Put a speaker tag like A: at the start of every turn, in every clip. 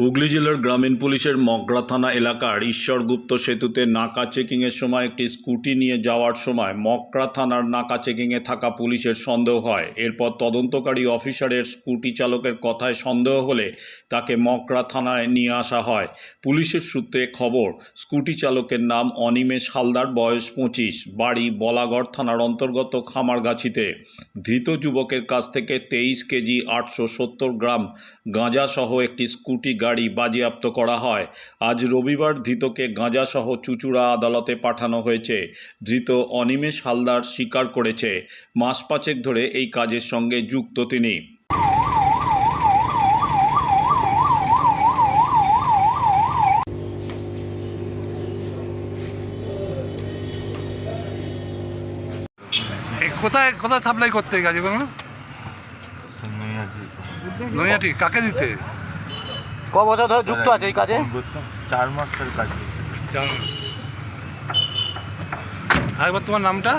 A: হুগলি জেলার গ্রামীণ পুলিশের মগরা থানা এলাকার ঈশ্বরগুপ্ত সেতুতে নাকা চেকিংয়ের সময় একটি স্কুটি নিয়ে যাওয়ার সময় মগরা থানার নাকা চেকিংয়ে থাকা পুলিশের সন্দেহ হয়। এরপর তদন্তকারী অফিসারের স্কুটি চালকের কথায় সন্দেহ হলে তাকে মগরা থানায় নিয়ে আসা হয়। পুলিশের সূত্রে খবর, স্কুটি চালকের নাম অনিমেষ হালদার, বয়স পঁচিশ, বাড়ি বলাগড় থানার অন্তর্গত খামারগাছিতে। ধৃত যুবকের কাছ থেকে তেইশ কেজি আটশো সত্তর গ্রাম গাঁজাসহ একটি স্কুটি গাড়ি বাজেয়াপ্ত করা হয়। আজ রবিবার ধৃতকে গাঁজাসহ চুচুড়া আদালতে পাঠানো হয়েছে। ধৃত অনিমেষ হালদার স্বীকার করেছে। মাস পাঁচেক ধরে এই কাজের সঙ্গে যুক্ত তিনি।
B: কোথায় কোথায় সাপ্লাই করতে গেছে কোনো নৈয়াটি কাকে দিতে?
C: ক বছর ধরে যুক্ত আছে এই কাজে?
D: চার মাস ধরে কাজ।
B: আরেকবার তোমার নামটা?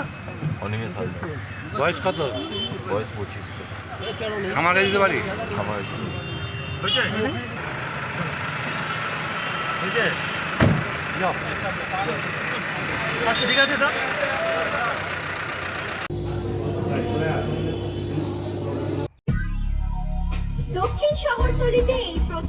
D: অনিমেষ হালদার।
B: বয়স কত?
D: বয়স পঁচিশ।
B: আমার কাছে দিতে পারি
D: আমার এসে
E: দক্ষিণ শহরতলিতে এই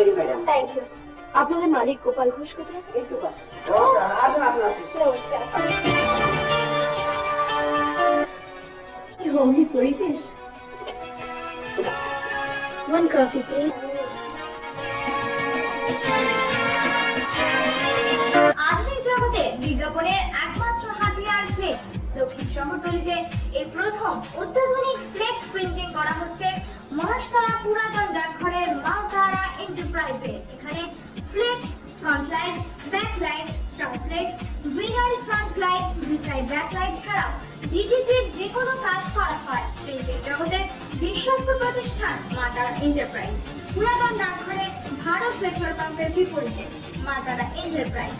E: thank you আপনাদের মালিক গোপাল ঘোষ কোথায়? নমস্কার। হোমলি পরিবেশ। ওয়ান কফি প্লিজ
F: আধুনিক জগতে বিজ্ঞাপনের একমাত্র হাতিয়ার ফ্লেক্স দক্ষিণ শহরতলিতে এই front light back light star flex winner front light ভিসাই back light ছাড়াও ডিজিটির যে কোনো কাজ করা হয় পেন্টিং জগতের বিশ্বস্ত প্রতিষ্ঠান মাতারা এন্টারপ্রাইজ পুরাতন ডাকঘরে ভারত পেট্রোল পাম্পের বিপরীতে মাতারা এন্টারপ্রাইজ